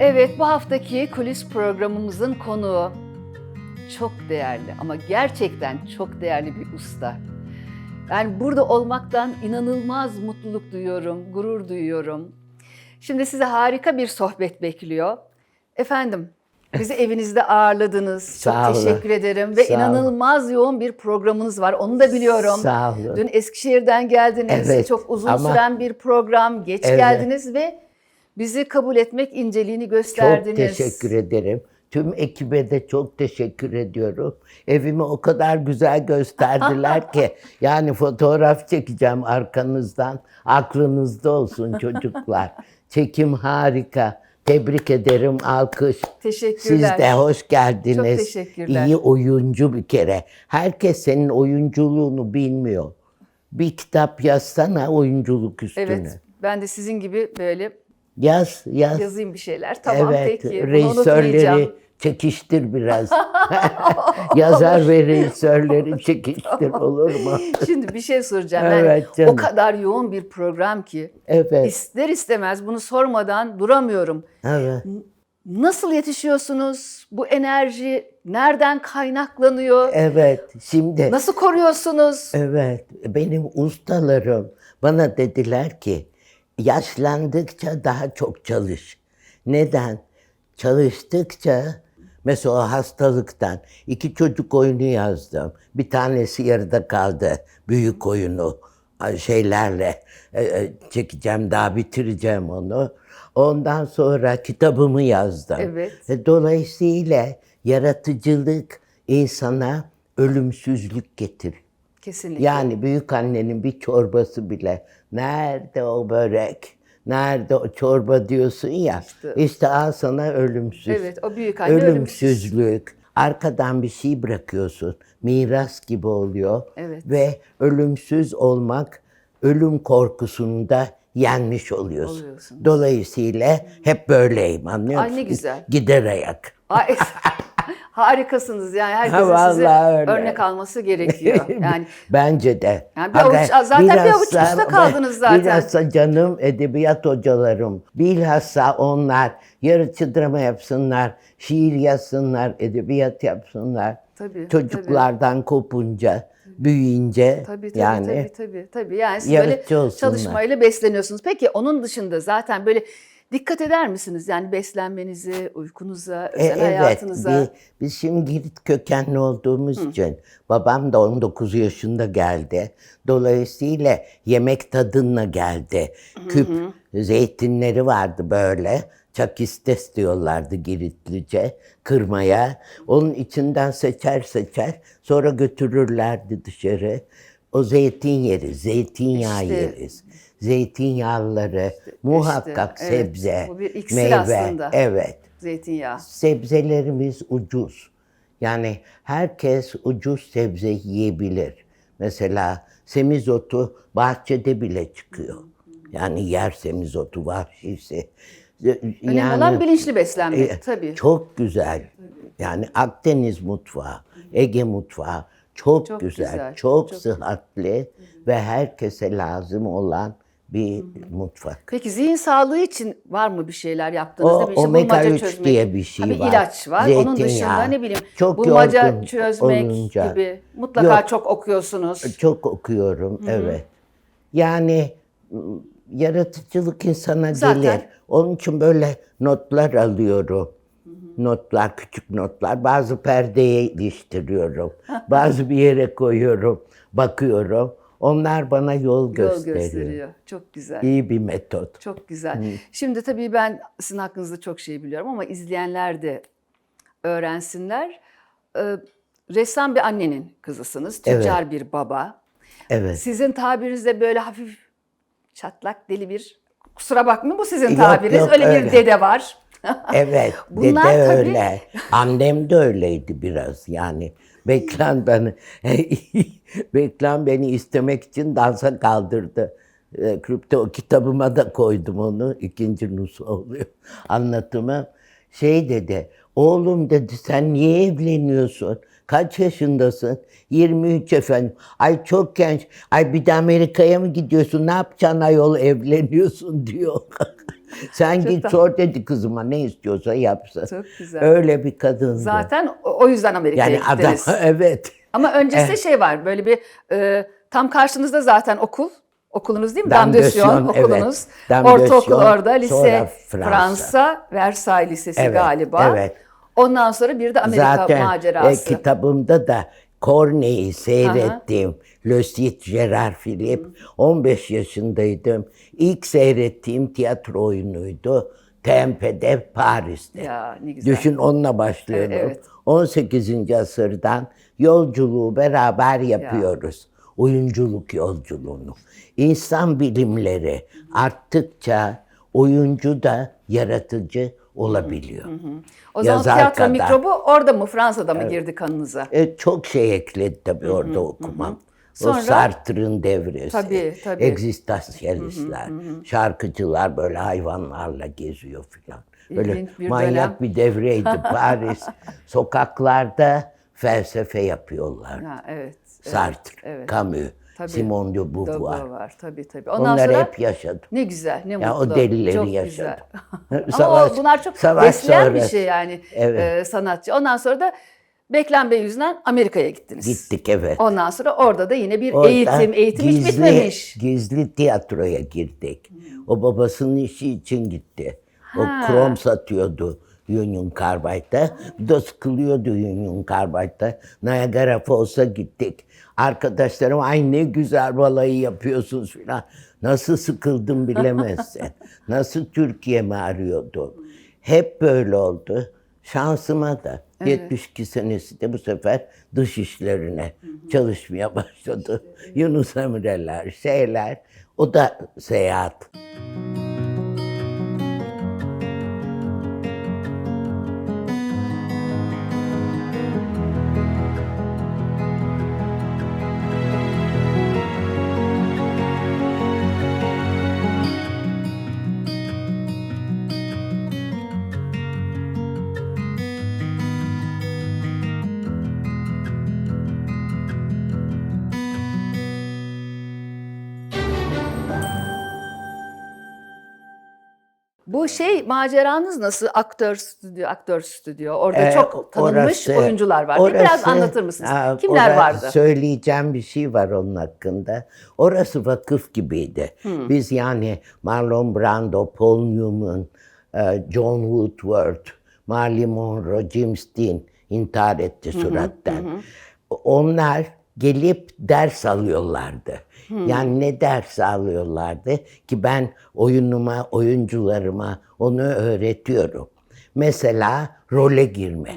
Evet, bu haftaki kulis programımızın konuğu çok değerli ama gerçekten çok değerli bir usta. Ben burada olmaktan inanılmaz mutluluk duyuyorum, gurur duyuyorum. Şimdi size harika bir sohbet bekliyor. Efendim, bizi evinizde ağırladınız. Çok Sağ olun. teşekkür ederim ve Sağ olun. inanılmaz yoğun bir programınız var. Onu da biliyorum. Sağ olun. Dün Eskişehir'den geldiniz. Evet, Çok uzun ama- süren bir program. Geç Evet. geldiniz ve bizi kabul etmek inceliğini Çok gösterdiniz. teşekkür ederim. Tüm ekibe de çok teşekkür ediyorum. Evimi o kadar güzel gösterdiler ki. Yani fotoğraf çekeceğim arkanızdan. Aklınızda olsun çocuklar. Çekim harika. Tebrik ederim. Alkış. Teşekkürler. Siz de hoş geldiniz. Çok teşekkürler. İyi oyuncu bir kere. Herkes senin oyunculuğunu bilmiyor. Bir kitap yazsana oyunculuk üstüne. Evet. Ben de sizin gibi böyle Yaz, yaz. yazayım bir şeyler. Tamam evet, peki. Rejisörleri çekiştir biraz. Yazar ve rejisörleri çekiştir olur mu? Şimdi bir şey soracağım. Evet, yani canım. o kadar yoğun bir program ki Evet, ister istemez bunu sormadan duramıyorum. evet. Nasıl yetişiyorsunuz? Bu enerji nereden kaynaklanıyor? Evet, şimdi Nasıl koruyorsunuz? evet benim ustalarım bana dediler ki yaşlandıkça daha çok çalış. Neden? Çalıştıkça mesela hastalıktan iki çocuk oyunu yazdım. Bir tanesi yarıda kaldı. Büyük oyunu şeylerle e, e, çekeceğim daha bitireceğim onu. Ondan sonra kitabımı yazdım. Evet. Ve dolayısıyla yaratıcılık insana ölümsüzlük getirir. Kesinlikle. Yani büyük annenin bir çorbası bile nerede o börek, nerede o çorba diyorsun ya. İşte. İşte, al sana ölümsüz. Evet, o büyük anne ölümsüz. Ölümsüzlük. Arkadan bir şey bırakıyorsun. Miras gibi oluyor. Evet. Ve ölümsüz olmak ölüm korkusunu da yenmiş oluyorsun. Oluyorsunuz. Dolayısıyla hep böyleyim anlıyor Ay, musun? güzel. Gider ayak. Ay, harikasınız yani herkesin Ha, size öyle. örnek alması gerekiyor. Yani Bence de. Yani bir avuç- zaten bir avuç bilhassa- usta kaldınız zaten. Bilhassa canım edebiyat hocalarım. Bilhassa onlar yarıçı drama yapsınlar, şiir yazsınlar, edebiyat yapsınlar. Tabii, Çocuklardan kopunca, büyüyünce Tabii tabii yani tabii tabii tabii. Yani siz böyle olsunlar. çalışmayla besleniyorsunuz. Peki onun dışında zaten böyle dikkat eder misiniz? Yani beslenmenize, uykunuza, E, özel hayatınıza. Biz, biz şimdi Girit kökenli olduğumuz için babam da 19 yaşında geldi. Dolayısıyla yemek tadınla geldi. Küp zeytinleri vardı böyle. Çakistes diyorlardı Giritlice kırmaya. Onun içinden seçer seçer sonra götürürlerdi dışarı. O zeytin yeriz, zeytinyağı İşte- yeriz. Zeytinyağlıları, muhakkak evet. sebze, Bu bir iksir meyve. aslında. Evet Zeytinyağı. sebzelerimiz ucuz. Yani herkes ucuz sebze yiyebilir. Mesela semizotu bahçede bile çıkıyor. Yani yer semizotu vahşisi. Önemli olan bilinçli beslenmek e, tabii. Çok güzel. Yani Akdeniz mutfağı, Ege mutfağı çok, Çok güzel, güzel, çok, çok sıhhatli ve herkese lazım olan bir mutfak. Peki zihin sağlığı için var mı bir şeyler yaptığınız? O bileyim, işte omega bulmaca 3 çözmek, diye bir şey ha, bir var. ilaç var. Onun dışında Zeytinyağı. ne bileyim Çok bulmaca çözmek olunca. gibi. Mutlaka Yok. çok okuyorsunuz. Çok okuyorum, evet. Yani yaratıcılık insana Zaten- gelir. Onun için böyle notlar alıyorum. Notlar, küçük notlar. Bazı perdeye iliştiriyorum. Bazı bir yere koyuyorum, bakıyorum. Onlar bana yol Yol gösteriyor. gösteriyor. Çok güzel. İyi bir metot. Çok güzel. Şimdi tabii ben sizin hakkınızda çok şey biliyorum ama izleyenler de öğrensinler. Ee, ressam bir annenin kızısınız, tüccar bir baba. Evet. Sizin tabirinizde böyle hafif çatlak deli bir, kusura bakmayın bu sizin Yok, tabiriniz, yok, öyle, bir öyle. dede var. Evet, Bunlar dede tabii- öyle. Annem de öyleydi biraz yani. Beklan beni, Beklan beni istemek için dansa kaldırdı. E, Kripto kitabıma da koydum onu. ikinci nus oluyor anlatımı. Şey dedi, oğlum dedi sen niye evleniyorsun? Kaç yaşındasın? 23 efendim. Ay çok genç. Ay bir de Amerika'ya mı gidiyorsun? Ne yapacaksın ayol evleniyorsun diyor. Sen git tatlı. sor dedi kızıma ne istiyorsa yapsın. Çok güzel. Öyle bir kadındı. Zaten o yüzden Amerika'ya yani adam gittiniz. evet. Ama öncesinde şey var böyle bir e, tam karşınızda zaten okul. Okulunuz değil mi? Damdösyon evet. okulunuz. Dame de Ortaokul orada, lise Fransa. Fransa. Versailles Lisesi Evet, galiba. evet. Ondan sonra bir de Amerika Zaten e, macerası. kitabımda da Corneille'i seyrettim. Le Cid Gerard Philippe. 15 yaşındaydım. İlk seyrettiğim tiyatro oyunuydu. Tempe'de Paris'te. Ya ne güzel. Düşün onunla başlıyorum. Evet. 18. asırdan yolculuğu beraber yapıyoruz. Oyunculuk yolculuğunu. İnsan bilimleri arttıkça oyuncu da yaratıcı olabiliyor. o zaman yazar tiyatro kadar. mikrobu orada mı Fransa'da mı girdi kanınıza? E, çok şey ekledi tabii orada okumam. Sonra- o Sartre'ın devresi. Tabii, tabii. Egzistansiyalistler, şarkıcılar böyle hayvanlarla geziyor filan. Böyle bir manyak bir devreydi Paris. Sokaklarda felsefe yapıyorlar. Ha, evet. Sartre, evet. Camus, Tabii. Şimdi de Beauvoir. Var tabii tabii. Ondan Onları sonra hep yaşadım. ne güzel, ne mutlu. o delileri çok yaşadım. Güzel. Ama Savaş- o, bunlar çok savaş besleyen bir sonrası. şey yani Evet. e, sanatçı. Ondan sonra da Beklen Bey yüzünden Amerika'ya gittiniz. Gittik evet. Ondan sonra orada da yine bir Orada eğitim, eğitim hiç bitmemiş. Gizli tiyatroya girdik. O babasının işi için gitti. O Ha. krom satıyordu Union Carbide'da. Bu da sıkılıyordu Union Carbide'da. Niagara Falls'a gittik. Arkadaşlarım ay ne güzel balayı yapıyorsunuz filan. Nasıl sıkıldım bilemezsin. Nasıl Türkiye'mi arıyordu. Hep böyle oldu. Şansıma da 72 senesi de bu sefer dış işlerine çalışmaya başladı. Yunus Emre'ler, şeyler. O da seyahat. Bu şey maceranız nasıl? Aktör stüdyo, aktör stüdyo. Orada Ee, çok tanınmış orası- oyuncular var. mi? Biraz orası- anlatır mısınız? Ha, Kimler orası- vardı? Söyleyeceğim bir şey var onun hakkında. Orası vakıf gibiydi. Biz yani Marlon Brando, Paul Newman, e, John Woodward, Marilyn Monroe, James Dean intihar etti surattan. Onlar gelip ders alıyorlardı. Yani ne ders alıyorlardı ki ben oyunuma, oyuncularıma onu öğretiyorum. Mesela role girme.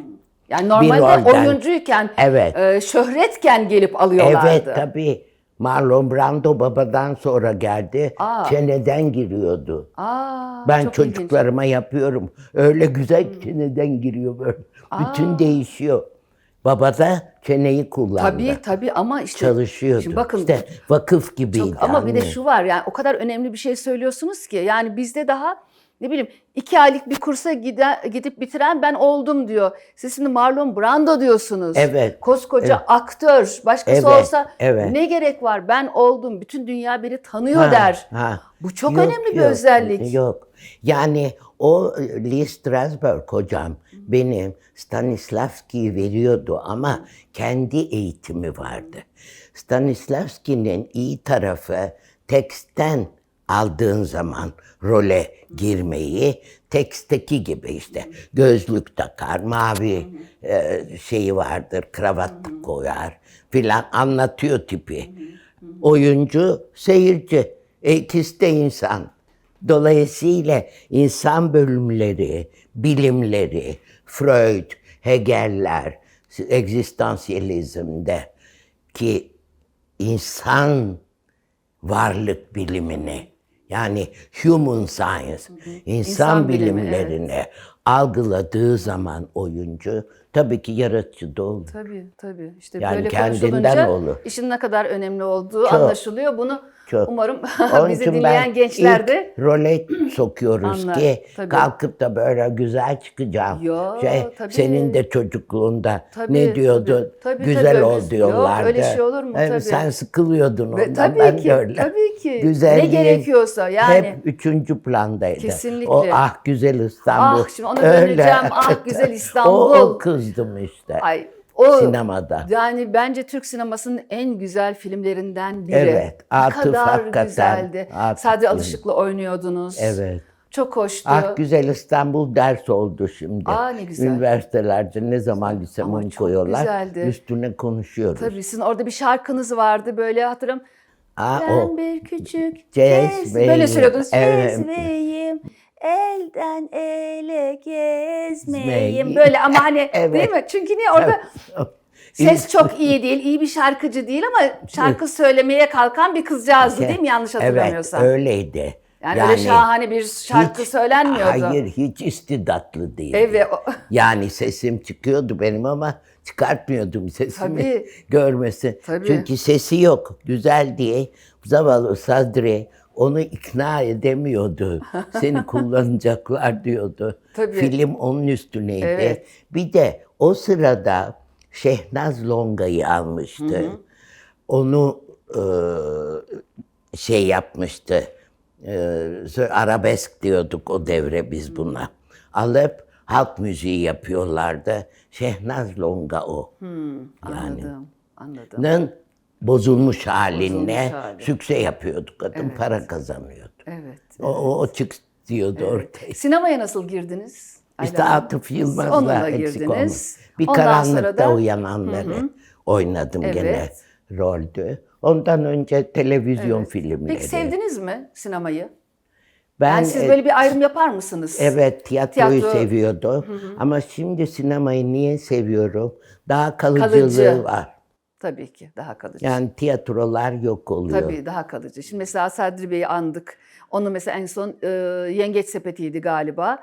Yani normalde rolden. oyuncuyken, Evet. e, şöhretken gelip alıyorlardı. Evet tabii. Marlon Brando babadan sonra geldi. Aa. Çeneden giriyordu. Aa, Ben çok ilginç. çocuklarıma yapıyorum. Öyle güzel çeneden giriyor böyle. Bütün değişiyor. Baba da çeneyi kullandı. Tabii tabii ama işte Çalışıyordu. Şimdi bakın İşte vakıf gibiydi. Çok, ama bir de şu var yani o kadar önemli bir şey söylüyorsunuz ki yani bizde daha ne bileyim iki aylık bir kursa gide, gidip bitiren ben oldum diyor. Siz şimdi Marlon Brando diyorsunuz. Evet, Koskoca evet. aktör. Başkası Evet, olsa evet. ne gerek var ben oldum bütün dünya beni tanıyor Ha, der. ha. Bu çok Yok, önemli bir yok, özellik. Yok. Yani o Lee Strasberg hocam benim Stanislavski'yi veriyordu ama kendi eğitimi vardı. Stanislavski'nin iyi tarafı teksten aldığın zaman role girmeyi teksteki gibi işte gözlük takar, mavi e, şeyi vardır, kravat koyar filan anlatıyor tipi. Oyuncu, seyirci, e, ikisi de insan. Dolayısıyla insan bölümleri, bilimleri, Freud, Hegel'ler, egzistansiyelizmde ki insan varlık bilimini yani human science, insan, İnsan bilimi, bilimlerini algıladığı zaman oyuncu tabii ki yaratıcı da olur. Tabii tabii. İşte Yani böyle kendinden olur. işin ne kadar önemli olduğu Çok. anlaşılıyor. Bunu şu. Umarım bizi dinleyen gençler de role sokuyoruz Anlar, ki tabii. kalkıp da böyle güzel çıkacağım. Yo, şey, tabii. senin de çocukluğunda Tabii, ne diyordun? tabii. Tabii, güzel tabii, ol diyorlardı. Yok, öyle şey olur mu? Tabii. Sen sıkılıyordun Ve ondan. tabii ben ki, de öyle. tabii ki. Güzelliğin ne gerekiyorsa yani. Hep üçüncü plandaydı. Kesinlikle. O ah güzel İstanbul. Ah, şimdi ona döneceğim. Ah, güzel İstanbul. o, o kızdım işte. Ay o Sinemada. Yani bence Türk sinemasının en güzel filmlerinden biri. Evet, Ne Atıf kadar hakikaten, güzeldi. Atıf Sadece. Alışık'la oynuyordunuz. Evet. Çok hoştu. Ah güzel İstanbul ders oldu şimdi. Aa, ne güzel. Üniversitelerde ne zaman Ama lisemonu çok koyuyorlar. güzeldi. Üstüne konuşuyoruz. Tabii sizin orada bir şarkınız vardı böyle hatırlam. Aa, Ben o bir küçük Cezveyim. cez... Böyle söylüyordunuz. Evet. Cezveyim, elden ele gezmeyim. Böyle ama hani Evet. değil mi? Çünkü niye orada ses çok iyi değil, iyi bir şarkıcı değil ama şarkı söylemeye kalkan bir kızcağızdı değil mi yanlış hatırlamıyorsam? Evet öyleydi. Yani, öyle şahane bir şarkı hiç- söylenmiyordu. Hayır hiç istidatlı değil. Evet. Yani sesim çıkıyordu benim ama çıkartmıyordum sesimi Tabii. görmesi. Tabii. Çünkü sesi yok. Güzel diye zavallı Sadri onu ikna edemiyordu. Seni kullanacaklar diyordu. Tabii. Film onun üstüneydi. Evet. Bir de o sırada Şehnaz Longa'yı almıştı. Onu e, şey yapmıştı. E, arabesk diyorduk o devre biz buna. Alıp halk müziği yapıyorlardı. Şehnaz Longa o. Anladım. Anladım. Nın bozulmuş haline Bozulmuş hali. sükse yapıyorduk. Kadın para kazanıyordu. Evet. O, o, o çık diyordu ortaya. Sinemaya nasıl girdiniz? İşte? Atıf Yılmaz'la eksik olmaz. Bir Ondan karanlıkta da- uyananları oynadım Evet. gene roldü. Ondan önce televizyon filmleri. Peki sevdiniz mi sinemayı? Ben Yani siz e, böyle bir ayrım yapar mısınız? evet tiyatroyu Tiyatro- seviyordum. Ama şimdi sinemayı niye seviyorum? Daha kalıcılığı Kalıcı. var. Tabii ki daha kalıcı. Yani tiyatrolar yok oluyor. Tabii daha kalıcı. Şimdi mesela Sadri Bey'i andık. Onu mesela en son e, Yengeç Sepeti'ydi galiba.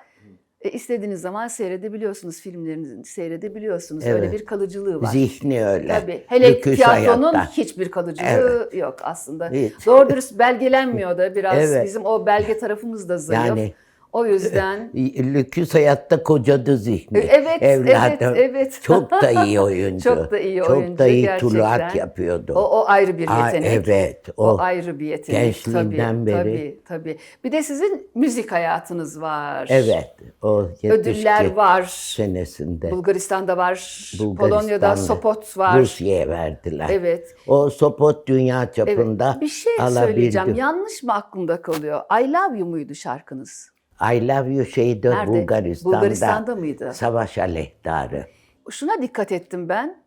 E, istediğiniz zaman seyredebiliyorsunuz filmlerini seyredebiliyorsunuz. Öyle Evet. bir kalıcılığı var. Zihni öyle. Tabii. Hele Lüküs tiyatronun hayatta. hiçbir kalıcılığı yok aslında. Hiç. Doğru dürüst belgelenmiyor da biraz Evet. bizim o belge tarafımız da zayıf. Yani- o yüzden Lüküs hayatta kocadı zihni. Evet, Evladım. evet, evet. Çok da iyi oyuncu. Çok da iyi oyuncu Çok da iyi gerçekten. tuluat yapıyordu. o, o ayrı bir Aa, yetenek. evet. O, O, ayrı bir yetenek. gençliğinden tabii, beri. Tabii, tabii. Bir de sizin müzik hayatınız var. Evet. O 72 Ödüller var. senesinde. Bulgaristan'da var. Bulgaristan'da, Polonya'da Sopot var. Rusya'ya verdiler. Evet. O Sopot dünya Evet. çapında Bir şey alabildi. söyleyeceğim. Yanlış mı aklımda kalıyor? I Love You muydu şarkınız? I Love You şeydi Nerede? Bulgaristan'da. Bulgaristan'da mıydı? Savaş aleyhtarı. Şuna dikkat ettim ben.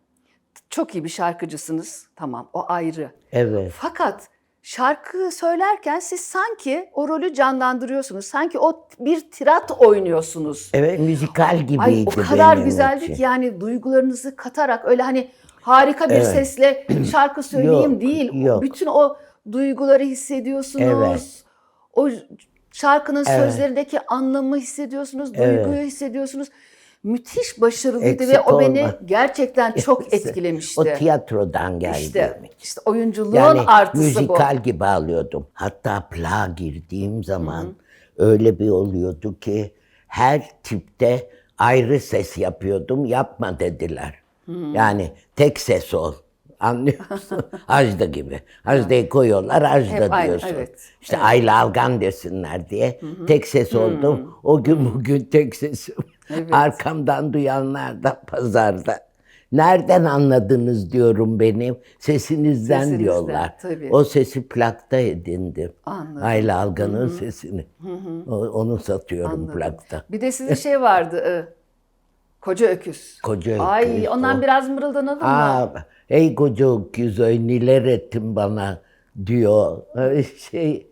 Çok iyi bir şarkıcısınız. Tamam o ayrı. Evet. Fakat şarkı söylerken siz sanki o rolü canlandırıyorsunuz. Sanki o bir tirat oynuyorsunuz. Evet müzikal gibiydi Ay o kadar benim güzeldi için. ki yani duygularınızı katarak öyle hani harika bir Evet. sesle şarkı söyleyeyim Yok, değil. yok. Bütün o duyguları hissediyorsunuz. Evet. O şarkının Evet. sözlerindeki anlamı hissediyorsunuz, Evet. duyguyu hissediyorsunuz. Müthiş başarılıydı Eksik ve o beni olma. gerçekten çok etkilemişti. O tiyatrodan geldi. işte, işte oyunculuğun Yani artısı bu. müzikal gibi alıyordum. Hatta plağa girdiğim zaman öyle bir oluyordu ki her tipte ayrı ses yapıyordum. Yapma dediler. Yani tek ses ol. Anlıyor musun? Ajda gibi. Ajda'yı koyuyorlar, Ajda Hep aynı, diyorsun. evet, İşte Ayla Algan desinler diye tek ses oldum. O gün bugün tek sesim. Arkamdan duyanlar da pazarda. Nereden anladınız diyorum benim. Sesinizden, Sesinizden, diyorlar. tabii. O sesi plakta edindim. Anladım. Ayla Algan'ın sesini. O- Onu satıyorum Anladım. plakta. Bir de sizin şey vardı. e, Koca öküz. Koca Ay öküz, ondan o. biraz mırıldanalım mı? Aa, ey koca öküz öy neler ettin bana diyor. Ay, Şey,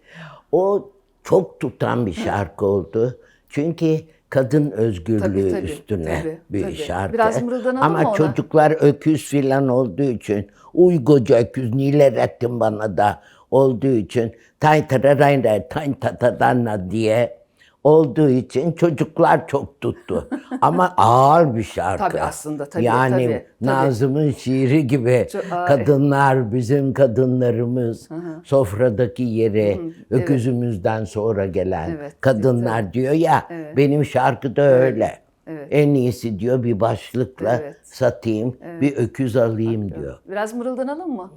o çok tutan bir şarkı oldu. Çünkü kadın özgürlüğü Tabii, tabii, üstüne tabii, bir tabii. şarkı. Biraz mırıldanalım Ama ona? çocuklar öküz filan olduğu için, uy koca öküz neler ettin bana da olduğu için tay tararayna tay tatadanna diye olduğu için çocuklar çok tuttu. Ama ağır bir şarkı. Tabii aslında, tabii, Yani tabii, tabii. Nazım'ın şiiri gibi Çok- kadınlar bizim kadınlarımız sofradaki yeri öküzümüzden sonra gelen Evet, kadınlar diyor ya benim şarkı da öyle. evet. En iyisi diyor bir başlıkla Evet. satayım bir öküz alayım diyor. Biraz mırıldanalım mı?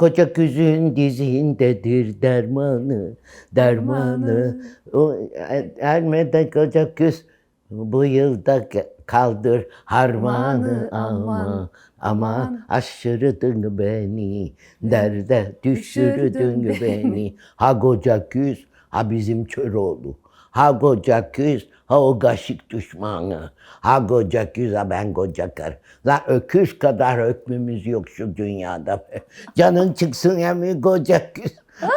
Koca küzün dizindedir dermanı, dermanı. O er- ermeden koca küz bu yılda kaldır harmanı aman. Aman aşırdın beni, derde düşürdün beni. Ha koca küz, ha bizim Köroğlu. Ha koca küz, ha o gaşık düşmanı. Ha koca küz, ha ben koca kar. Lan öküz kadar hükmümüz yok şu dünyada. Canın çıksın ya mı koca küz.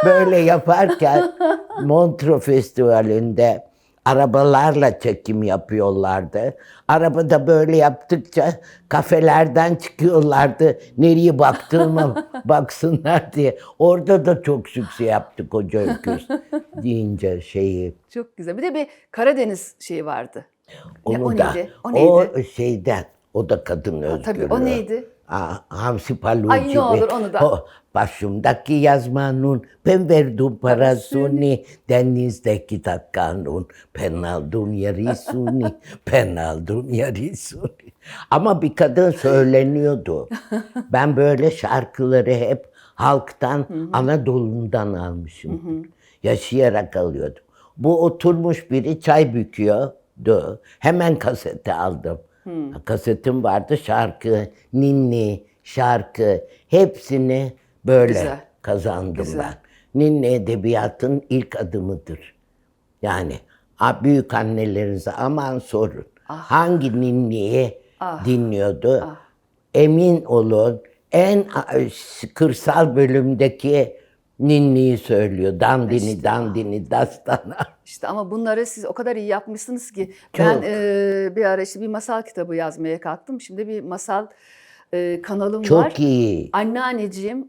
Böyle yaparken Montreux Festivali'nde arabalarla çekim yapıyorlardı. Arabada böyle yaptıkça kafelerden çıkıyorlardı. Nereye baktığıma baksınlar diye. Orada da çok sükse yaptı koca öküz deyince şeyi. Çok güzel. Bir de bir Karadeniz şeyi vardı. Onu o da neydi? O o, neydi? şeyden o da kadın özgürlüğü. tabii, o neydi? Hamsi Palucu. Ay, ne olur onu da. O, başımdaki yazmanın ben verdim parasını denizdeki takkanın ben aldım yarısını ben aldım yarısını. Ama bir kadın söyleniyordu. ben böyle şarkıları hep halktan Anadolu'ndan almışım. Yaşayarak alıyordum. Bu oturmuş biri çay büküyordu. Hemen kasete aldım. Kasetim vardı şarkı, ninni, şarkı hepsini böyle Güzel. kazandım Güzel. ben. Ninni edebiyatın ilk adımıdır. Yani büyük annelerinize aman sorun. Ah. Hangi ninniyi dinliyordu? Emin olun en a- kırsal bölümdeki ninniyi söylüyor. Dandini dandini dastana. İşte ama bunları siz o kadar iyi yapmışsınız ki Çok. ben e, bir ara işte bir masal kitabı yazmaya kalktım. Şimdi bir masal e, kanalım var. Çok iyi. Anneanneciğim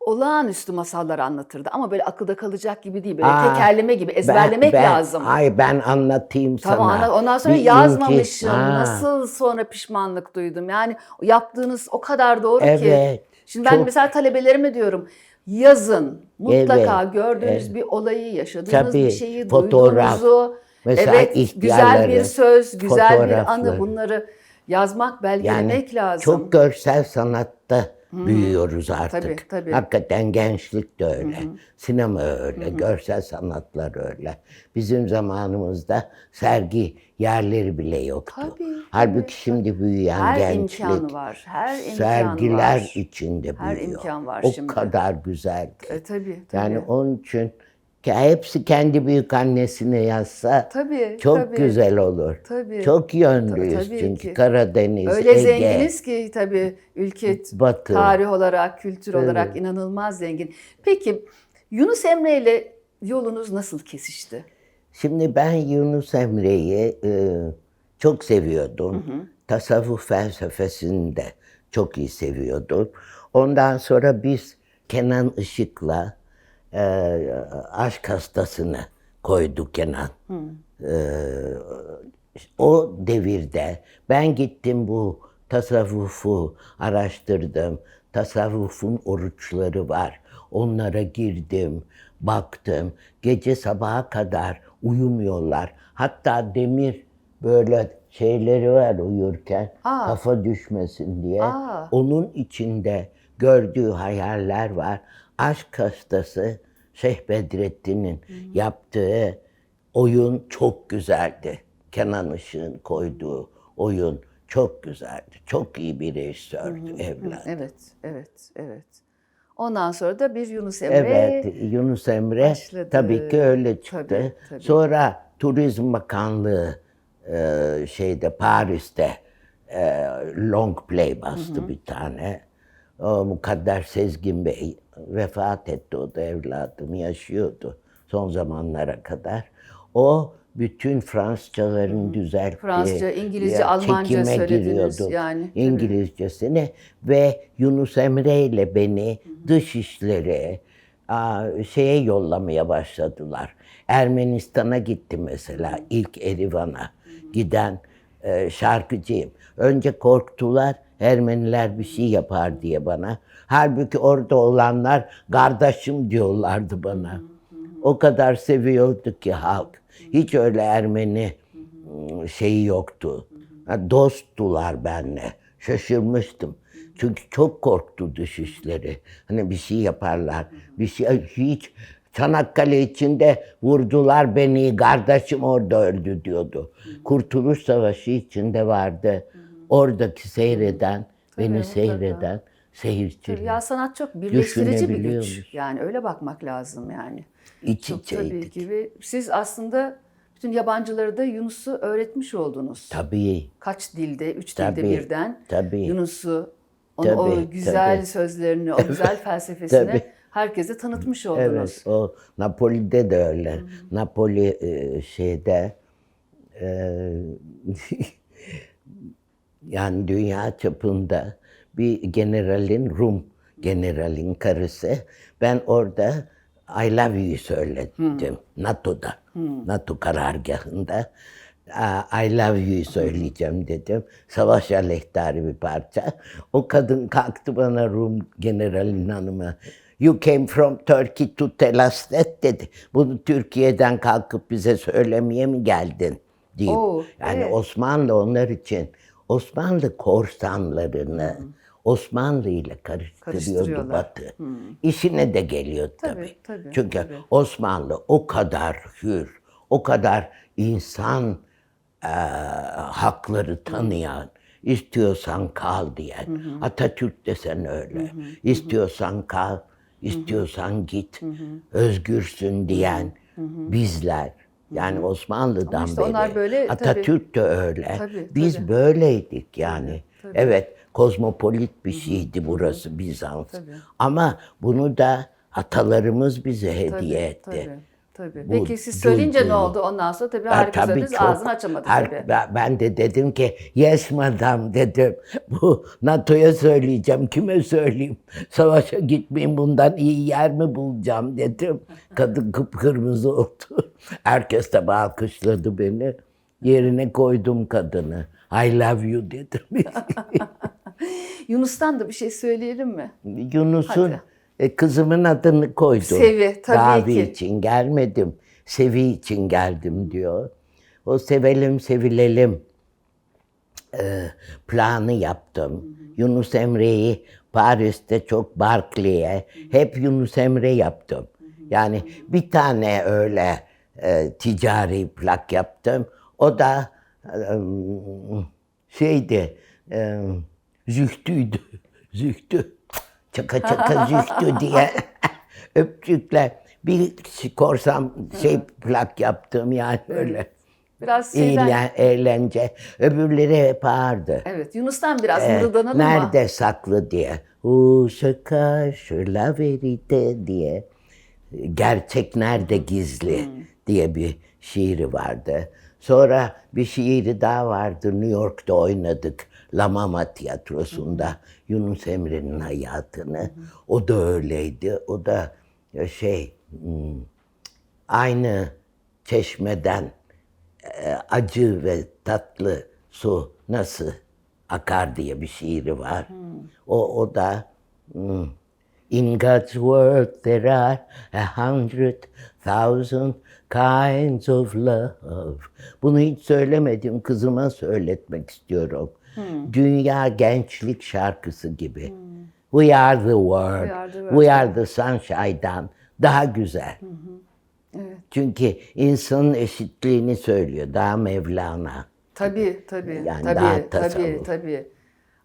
olağanüstü masallar anlatırdı ama böyle akılda kalacak gibi değil. Böyle Aa, tekerleme gibi ezberlemek Ben- ben- lazım. Ay ben anlatayım Tamam sana. ana- ondan sonra Bir yazmamışım. Ha, Nasıl sonra pişmanlık duydum. Yani yaptığınız o kadar doğru ki. Evet. Şimdi ben çok- mesela talebelerime diyorum yazın mutlaka Evet, gördüğünüz evet. bir olayı, yaşadığınız Tabii, bir şeyi, fotoğraf. duyduğunuzu. Mesela evet, güzel bir söz, güzel bir anı bunları yazmak, belgelemek lazım. Çok görsel sanatta büyüyoruz artık. Tabii, tabii. Hakikaten gençlik de öyle. Sinema öyle, görsel sanatlar öyle. Bizim zamanımızda sergi yerleri bile yoktu. Tabii, Halbuki şimdi büyüyen her gençlik imkanı var. Her imkanı sergiler var. içinde Her büyüyor. imkan var o şimdi. kadar güzel ki. E, tabii, tabii. Yani onun için hepsi kendi büyük annesine yazsa Tabii, çok tabii. güzel olur. Tabii. Çok yönlüyüz tabii çünkü ki. Karadeniz, Öyle Ege, zenginiz ki tabii ülke Batı. tarih olarak, kültür olarak inanılmaz zengin. Peki Yunus Emre ile yolunuz nasıl kesişti? Şimdi ben Yunus Emre'yi e, çok seviyordum. Tasavvuf felsefesini de çok iyi seviyordum. Ondan sonra biz Kenan Işık'la e, aşk hastasını koyduk Kenan. E, o devirde ben gittim bu tasavvufu araştırdım. Tasavvufun oruçları var. Onlara girdim, baktım. Gece sabaha kadar uyumuyorlar. Hatta demir böyle şeyleri var uyurken Aa. kafa düşmesin diye. Aa. Onun içinde gördüğü hayaller var. Aşk hastası Şeyh Bedrettin'in yaptığı oyun çok güzeldi. Kenan Işık'ın koyduğu oyun çok güzeldi. Çok iyi bir rejisördü evlat. Evet, evet, evet. Ondan sonra da bir Yunus Emre. Evet, Yunus Emre başladı. tabii ki öyle çıktı. Tabii, tabii. Sonra Turizm Bakanlığı e, şeyde Paris'te e, long play bastı bir tane. O Mukadder Sezgin Bey vefat etti o da evladım yaşıyordu son zamanlara kadar. O bütün Fransızcaların düzelttiği, Fransızca, İngilizce, ya, Almanca söylediniz giriyorduk. yani. İngilizcesini ve Yunus Emre ile beni dış işleri, aa, şeye yollamaya başladılar. Ermenistan'a gitti mesela ilk Erivan'a giden e, şarkıcıyım. Önce korktular Ermeniler bir şey yapar diye bana. Halbuki orada olanlar kardeşim diyorlardı bana. O kadar seviyordu ki halk. Hiç öyle Ermeni ım, şeyi yoktu. Dosttular benle. Şaşırmıştım. Çünkü çok korktu düşüşleri. Hani bir şey yaparlar. Bir şey hiç Çanakkale içinde vurdular beni, kardeşim orada öldü diyordu. Kurtuluş Savaşı içinde vardı. Oradaki seyreden, beni mutlaka. seyreden seyirci. Ya sanat çok birleştirici bir güç. Yani öyle bakmak lazım yani. İç Çok tabii ve siz aslında bütün yabancıları da Yunus'u öğretmiş oldunuz. Tabii. Kaç dilde, üç dilde Tabii, birden tabii. Yunus'u, onun o Tabii, güzel tabii. sözlerini, o güzel felsefesini Tabii. herkese tanıtmış oldunuz. Evet, o Napoli'de de öyle. Napoli e, şeyde e, yani dünya çapında bir generalin, Rum generalin karısı. Ben orada I love you'yu söyledim. NATO'da, NATO karargahında. I love you'yu söyleyeceğim dedim. Savaş aleyhtarı bir parça. O kadın kalktı bana Rum generalin hanımı. You came from Turkey to tell us that dedi. Bunu Türkiye'den kalkıp bize söylemeye mi geldin? diyeyim. Oo, yani evet. Osmanlı onlar için Osmanlı korsanlarını Osmanlı ile karıştırıyordu. Batı. İşine de geliyor tabii. Tabii, tabii, Çünkü tabii. Osmanlı o kadar hür, o kadar insan eee, hakları tanıyan, istiyorsan kal diyen. Atatürk desen öyle. İstiyorsan kal, istiyorsan git, özgürsün diyen bizler. Yani Osmanlı'dan Ama işte beri. onlar böyle, tabii. Atatürk de öyle. Tabii, Biz tabii. böyleydik yani. Evet, kozmopolit bir şeydi burası Bizans. Tabii. Ama bunu da atalarımız bize hediye etti. Tabii, tabii. Bu Peki siz söyleyince ne duyguyu- oldu ondan sonra tabii Ha, herkes çok. ağzını açamadı Her- tabii. ben- de dedim ki yes madam dedim. Bu NATO'ya söyleyeceğim. Kime söyleyeyim? Savaşa gitmeyin bundan iyi yer mi bulacağım dedim. Kadın kıpkırmızı oldu. Herkes tabi alkışladı beni. Yerine koydum kadını. I love you dedim. Yunus'tan da bir şey söyleyelim mi? Yunus'un Hadi. E, kızımın adını koydum. Sevi, tabii Ravi ki. için gelmedim. Sevi için geldim diyor. O sevelim sevilelim e, planı yaptım. Yunus Emre'yi Paris'te çok Barclay'e hep Yunus Emre yaptım. Yani bir tane öyle e, ticari plak yaptım. O da e, şeydi, e, zühtüydü, zühtü. Çaka çaka zühtü diye öpücükler. Bir korsan şey plak yaptım yani öyle. Biraz şeyden... Eğlen, eğlence. Öbürleri hep ağırdı. Evet, Yunus'tan biraz Ee, mırıldanalım mı? nerede saklı diye. U şaka la verite diye. Gerçek nerede gizli Hmm. diye bir şiiri vardı. Sonra bir şiiri daha vardı. New York'ta oynadık. La Mama tiyatrosunda. Yunus Emre'nin hayatını. O da öyleydi. O da e, şey hmm, aynı çeşmeden e, acı ve tatlı su nasıl akar diye bir şiiri var. O, o da hmm, In God's world there are a hundred thousand kinds of love. Bunu hiç söylemedim, kızıma söyletmek istiyorum. Dünya gençlik şarkısı gibi. We are the world, We are the world. we are the sunshine'dan daha güzel. Çünkü insanın eşitliğini söylüyor. Daha Mevlana. Tabii, tabii. Yani tabii, daha tabii, tasavvuf. tabii.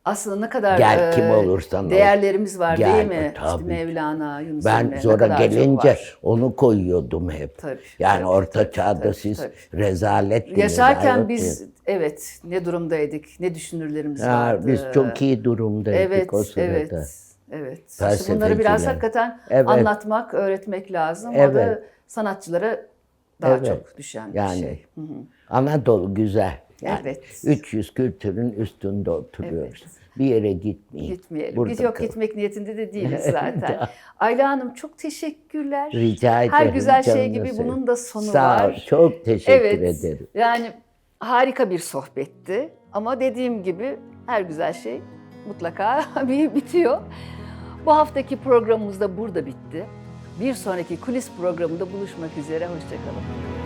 Aslında ne kadar Gel e, kim olursan ol. değerlerimiz var Gel, değil mi? tabii. İşte Mevlana, Yunus Ben Emre, sonra gelince onu koyuyordum hep. Tabii, yani tabii, orta tabii, çağda tabii, siz tabii. rezalet Yaşarken biz evet ne durumdaydık, ne düşünürlerimiz Ha, vardı. biz çok iyi durumdaydık Evet, o sırada. evet, evet. İşte bunları biraz hakikaten Evet. anlatmak, öğretmek lazım. O da Evet. sanatçılara daha Evet. çok düşen bir Yani şey. Hı hı. Anadolu güzel. Yani Evet. 300 kültürün üstünde oturuyoruz. Bir yere gitmeyin. Gitmeyelim. Burada Biz yok kalın. gitmek niyetinde de değiliz zaten. Ayla Hanım çok teşekkürler. Rica ederim. Her güzel şey gibi seveyim. bunun da sonu Sağ ol, var. çok teşekkür evet. ederim. Yani harika bir sohbetti. Ama dediğim gibi her güzel şey mutlaka bir bitiyor. Bu haftaki programımız da burada bitti. Bir sonraki kulis programında buluşmak üzere. Hoşçakalın.